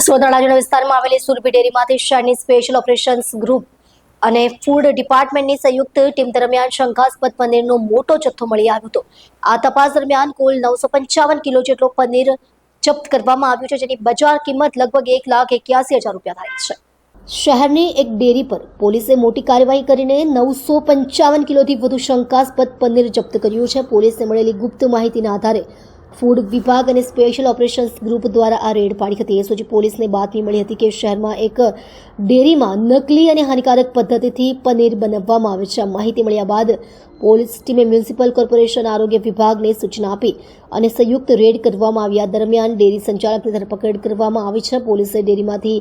સોનાળાજના વિસ્તારમાં આવેલી સુરભી ડેરીમાંથી શહેરની સ્પેશિયલ ઓપરેશન્સ ગ્રુપ અને ફૂડ ડિપાર્ટમેન્ટની સંયુક્ત ટીમ દરમિયાન શંકાસ્પદ પનીરનો મોટો જથ્થો મળી આવ્યો હતો. આ તપાસ દરમિયાન કુલ નવસો પંચાવન કિલો જેટલો પનીર જપ્ત કરવામાં આવ્યું છે, જેની બજાર કિંમત લગભગ એક લાખ એક્યાસી હજાર રૂપિયા થાય છે. શહેરની એક ડેરી પર પોલીસે મોટી કાર્યવાહી કરીને નવસો પંચાવન કિલોથી વધુ શંકાસ્પદ પનીર જપ્ત કર્યું છે. પોલીસને મળેલી ગુપ્ત માહિતીના આધારે ફૂડ વિભાગ અને સ્પેશિયલ ઓપરેશન્સ ગ્રુપ દ્વારા આ રેડ પાડી હતી. એ સુધી પોલીસને બાતમી મળી હતી કે શહેરમાં એક ડેરીમાં નકલી અને હાનિકારક પદ્ધતિથી પનીર બનાવવામાં આવે છે. માહિતી મળ્યા બાદ પોલીસ ટીમે મ્યુનિસિપલ કોર્પોરેશન આરોગ્ય વિભાગને સૂચના આપી અને સંયુક્ત રેડ કરવામાં આવ્યા. દરમિયાન ડેરી સંચાલકની ધરપકડ કરવામાં આવી છે. પોલીસે ડેરીમાંથી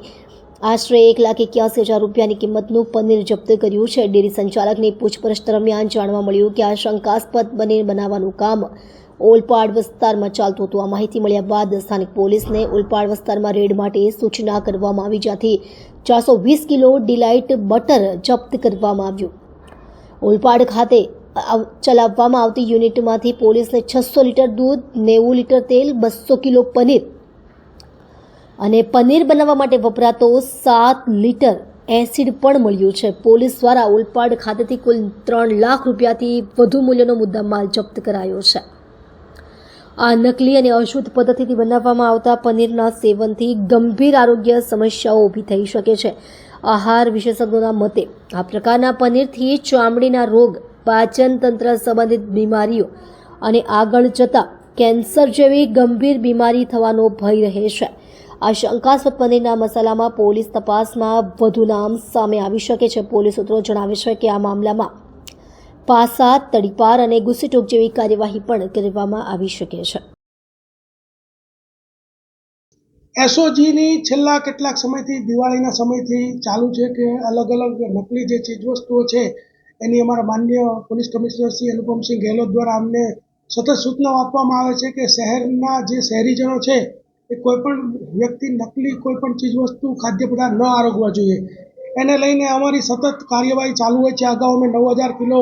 આશરે એક લાખ એક્યાસી હજાર રૂપિયાની કિંમતનું પનીર જપ્ત કર્યું છે. ડેરી સંચાલકની પૂછપરછ દરમિયાન જાણવા મળ્યું કે આ શંકાસ્પદ પનીર બનાવવાનું કામ ઓલપાડ વિસ્તારમાં ચાલતું હતું. આ માહિતી મળ્યા બાદ સ્થાનિક પોલીસને ઓલપાડ વિસ્તારમાં રેડ માટે સૂચના કરવામાં આવી, જ્યાંથી ચારસો વીસ કિલો ડિલાઇટ બટર જપ્ત કરવામાં આવ્યું. ઓલપાડ ખાતે ચલાવવામાં આવતી યુનિટમાંથી પોલીસને છસો લીટર દૂધ, નેવું લીટર તેલ, બસો કિલો પનીર અને પનીર બનાવવા માટે વપરાતો સાત લીટર એસિડ પણ મળ્યું છે. પોલીસ દ્વારા ઓલપાડ ખાતેથી કુલ ત્રણ લાખ રૂપિયાથી વધુ મૂલ્યનો મુદ્દામાલ જપ્ત કરાયો છે. આ નકલી અને અશુદ્ધ પદ્ધતિથી બનાવવામાં આવતા પનીરના સેવનથી ગંભીર આરોગ્ય સમસ્યાઓ ઊભી થઈ શકે છે. આહાર વિશેષજ્ઞોના મતે, આ પ્રકારના પનીરથી ચામડીના રોગ, પાચન તંત્ર સંબંધિત બીમારીઓ અને આગળ જતાં કેન્સર જેવી ગંભીર બીમારી થવાનો ભય રહે છે. આ શંકાસ્પદ પનીરના મસાલામાં પોલીસ તપાસમાં વધુ નામ સામે આવી શકે છે. પોલીસ સૂત્રો જણાવે છે કે આ મામલામાં પાસા તડીપાર અને ગુસ્સીટોક જેવી કાર્યવાહી પણ કરવામાં આવી શકે છે. એસઓજીની છેલ્લા કેટલાક સમયથી, દિવાળીના સમયથી ચાલુ છે કે અલગ અલગ નકલી જે ચીજવસ્તુઓ છે, એની અમારા માન્ય પોલીસ કમિશનર શ્રી અનુપમસિંહ ગેહલોત દ્વારા અમને સતત સૂચનાઓ આપવામાં આવે છે કે શહેરના જે શહેરીજનો છે, એ કોઈપણ વ્યક્તિ નકલી કોઈપણ ચીજવસ્તુ ખાદ્ય પદાર્થ ન આરોગવા જોઈએ. એને લઈને અમારી સતત કાર્યવાહી ચાલુ હોય છે. અગાઉ અમે નવ હજાર કિલો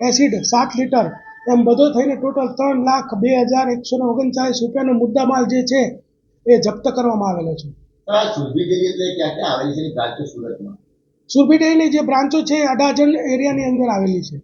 એસિડ સાત લીટર. એમ બધો થઈને ટોટલ ત્રણ લાખ બે હજાર એકસો ને ઓગણચાલીસ રૂપિયાનો મુદ્દામાલ જે છે એ જપ્ત કરવામાં આવેલો છે. સુરભી ડેરીની જે બ્રાન્ચો છે અડાજણ એરિયાની અંદર આવેલી છે.